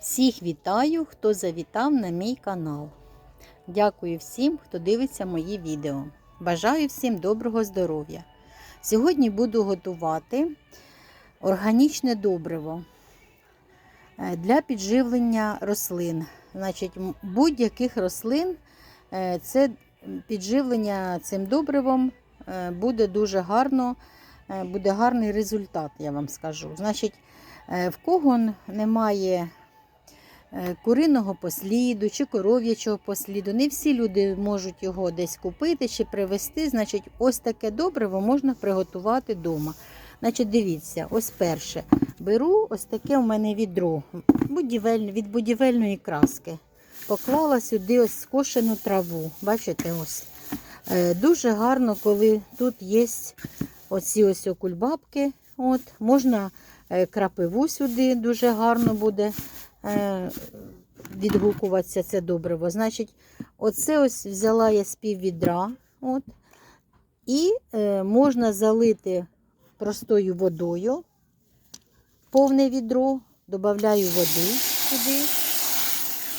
Всіх вітаю, хто завітав на мій канал. Дякую всім, хто дивиться мої відео. Бажаю всім доброго здоров'я. Сьогодні буду готувати органічне добриво е, для підживлення рослин. Значить, будь-яких рослин е, це підживлення цим добривом е, буде дуже гарно, буде гарний результат, я вам скажу. Значить, в кого немає куриного посліду чи коров'ячого посліду. Не всі люди можуть його десь купити чи привезти. Значить, ось таке добриво можна приготувати вдома. Значить, дивіться, ось перше. Беру ось таке у мене відро будівель, від будівельної краски. Поклала сюди ось скошену траву. Бачите, ось. Е, Дуже гарно, коли тут є оці ось окульбабки. От, можна е, крапиву сюди, дуже гарно буде е, відгукуватися це добриво. Значить, оце ось взяла я з пів. От, і е, можна залити простою водою повне відро, додаю води сюди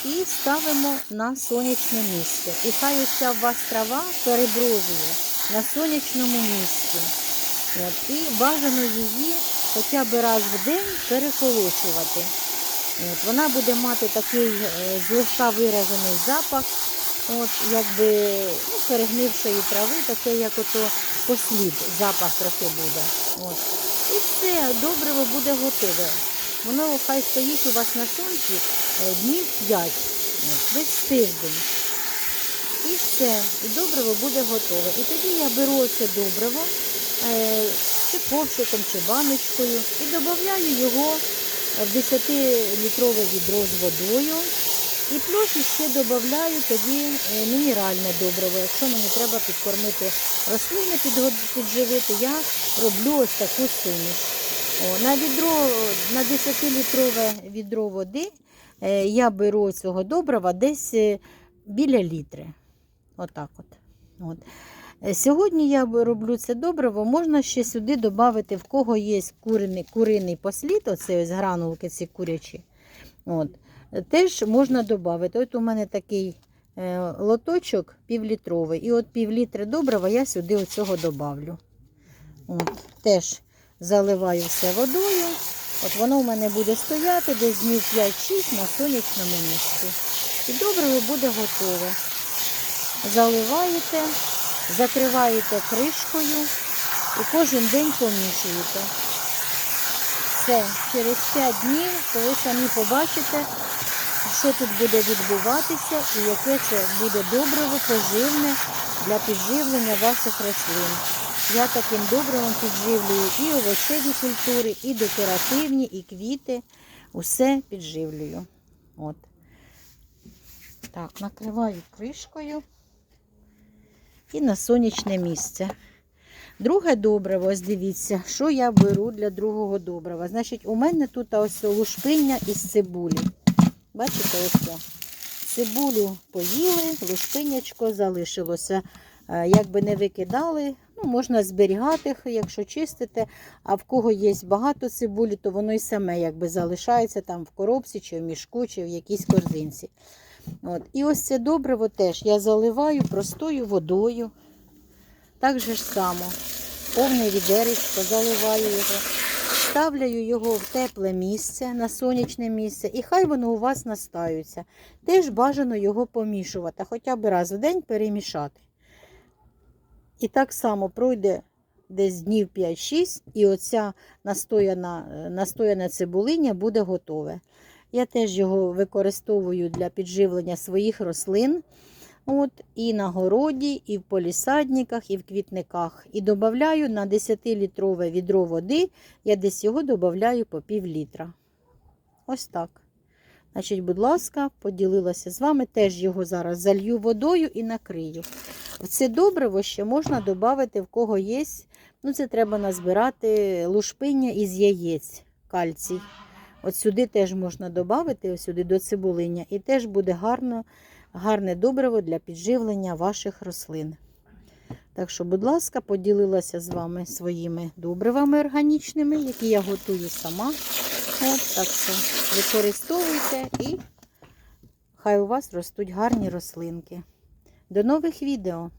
і ставимо на сонячне місце. І хай оця у вас трава переброзує на сонячному місці. От, і бажано її хоча б раз в день переколочувати. От, вона буде мати такий е, злегка виражений запах, от, якби ну, перегнившої трави, таке, як ото послід, запах трохи буде. От. І все, добриво буде готове. Воно хай стоїть у вас на сонці е, днів 5, от, десь тиждень. І все, і добриво буде готове. І тоді я беру це добриво е, чи ковшиком, чи баночкою і додаю його в 10-літрове відро з водою. І плюс ще додаю тоді е, мінеральне добриво. Якщо мені треба підкормити рослини, підживити, я роблю ось таку суміш. На відро, на 10-літрове відро води е, я беру цього добрива десь е, біля літри. Отак от. от. Е, Сьогодні я роблю це добриво. Можна ще сюди додати, в кого є куриний, куриний послід, оце ось гранулки ці курячі. От. Теж можна додати. От у мене такий е, лоточок півлітровий. І от півлітри добрива я сюди оцього додавлю. От. Теж заливаю все водою. От воно у мене буде стояти десь днів 5-6 на сонячному місці. І добриво буде готове. Заливаєте, закриваєте кришкою і кожен день помішуєте. Все, через 5 днів ви самі побачите, що тут буде відбуватися і яке це буде добриво поживне для підживлення ваших рослин. Я таким добривом підживлюю і овочеві культури, і декоративні, і квіти. Усе підживлюю. От. Так, накриваю кришкою і на сонячне місце. Друге добриво, ось дивіться, що я беру для другого добрива. Значить, у мене тут ось лушпиння із цибулі. Бачите, ось це. Цибулю поїли, лушпинячко залишилося. Е, Якби не викидали, ну, можна зберігати, якщо чистите. А в кого є багато цибулі, то воно і саме якби залишається там в коробці, чи в мішку, чи в якійсь корзинці. От. І ось це добриво теж я заливаю простою водою. Так же ж само. Повне відеречко, заливаю його. Ставляю його в тепле місце, на сонячне місце, і хай воно у вас настаються. Теж бажано його помішувати, хоча б раз в день перемішати. І так само пройде десь днів 5-6, і оця настояна, е, настояна цибулиня буде готове. Я теж його використовую для підживлення своїх рослин. От, і на городі, і в полісадниках, і в квітниках. І додаю на 10-літрове відро води, я десь його додаю по пів літра. Ось так. Значить, будь ласка, поділилася з вами. Теж його зараз залью водою і накрию. В це добриво ще можна додати, в кого є. Ну, це треба назбирати лушпиння із яєць, кальцій. От сюди теж можна додати, ось сюди до цибулиня, і теж буде гарно, гарне добриво для підживлення ваших рослин. Так що, будь ласка, поділилася з вами своїми добривами органічними, які я готую сама. От так що використовуйте і хай у вас ростуть гарні рослинки. До нових відео!